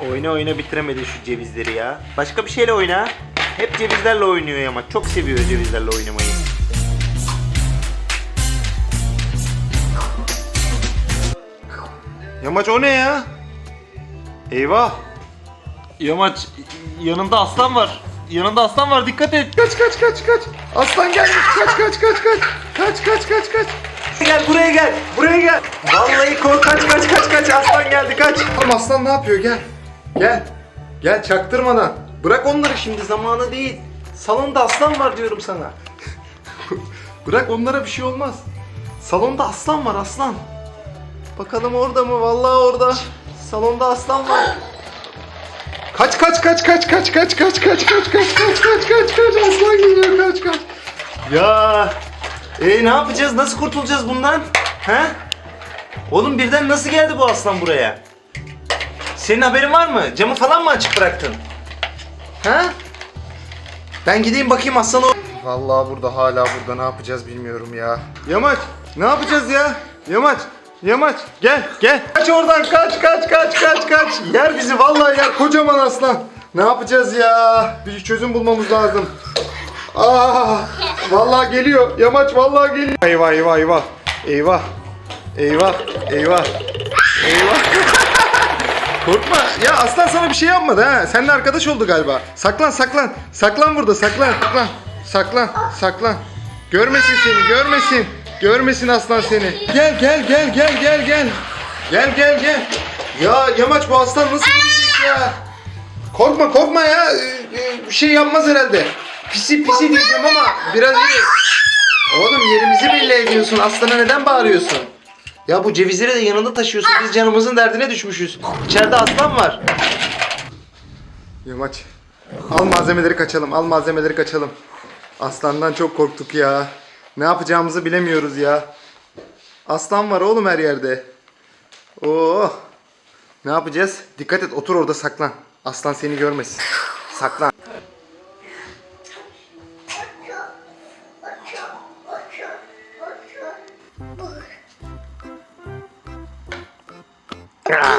Oyna oyna bitiremedi şu cevizleri ya. Başka bir şeyle oyna. Hep cevizlerle oynuyor Yamaç. Çok seviyor cevizlerle oynamayı. Yamaç o ne ya? Eyvah. Yamaç yanında aslan var. Yanında aslan var dikkat et. Kaç kaç kaç kaç. Aslan gelmiş. Kaç kaç kaç kaç. Kaç kaç kaç kaç. Gel buraya gel. Buraya gel. Vallahi kork kaç kaç kaç kaç. Aslan geldi kaç. Oğlum aslan ne yapıyor gel. Gel. Gel çaktırmadan. Bırak onları şimdi zamanı değil. Salonda aslan var diyorum sana. Bırak onlara bir şey olmaz. Salonda aslan var aslan. Bakalım orada mı? Vallahi orada. Salonda aslan var. Kaç kaç kaç kaç kaç kaç kaç kaç kaç kaç kaç kaç kaç kaç aslan geliyor kaç kaç. Ya e ne yapacağız? Nasıl kurtulacağız bundan? He? Oğlum birden nasıl geldi bu aslan buraya? Senin haberin var mı? Camı falan mı açık bıraktın? He? Ben gideyim bakayım aslan o... Vallahi burada hala burada ne yapacağız bilmiyorum ya. Yamaç ne yapacağız ya? Yamaç Yamaç gel gel. Kaç oradan kaç kaç kaç kaç kaç. Yer bizi vallahi yer kocaman aslan. Ne yapacağız ya? Bir çözüm bulmamız lazım. Aa, vallahi geliyor. Yamaç vallahi geliyor. Eyvah eyvah eyvah. Eyvah. Eyvah. Eyvah. Eyvah. Korkma. Ya aslan sana bir şey yapmadı ha. Seninle arkadaş oldu galiba. Saklan saklan. Saklan burada saklan. Saklan. Saklan. Saklan. Görmesin seni görmesin. Görmesin aslan seni. Gel gel gel gel gel gel. Gel gel gel. Ya Yamaç bu aslan nasıl gelecek ya? Korkma korkma ya. Ee, e, Bir şey yapmaz herhalde. Pisi pisi diyeceğim ama biraz iyi. Oğlum yerimizi belli ediyorsun. Aslana neden bağırıyorsun? Ya bu cevizleri de yanında taşıyorsun. Biz canımızın derdine düşmüşüz. İçeride aslan var. Yamaç. Al malzemeleri kaçalım. Al malzemeleri kaçalım. Aslandan çok korktuk ya. Ne yapacağımızı bilemiyoruz ya. Aslan var oğlum her yerde. Oo. Ne yapacağız? Dikkat et otur orada saklan. Aslan seni görmesin. Saklan. God.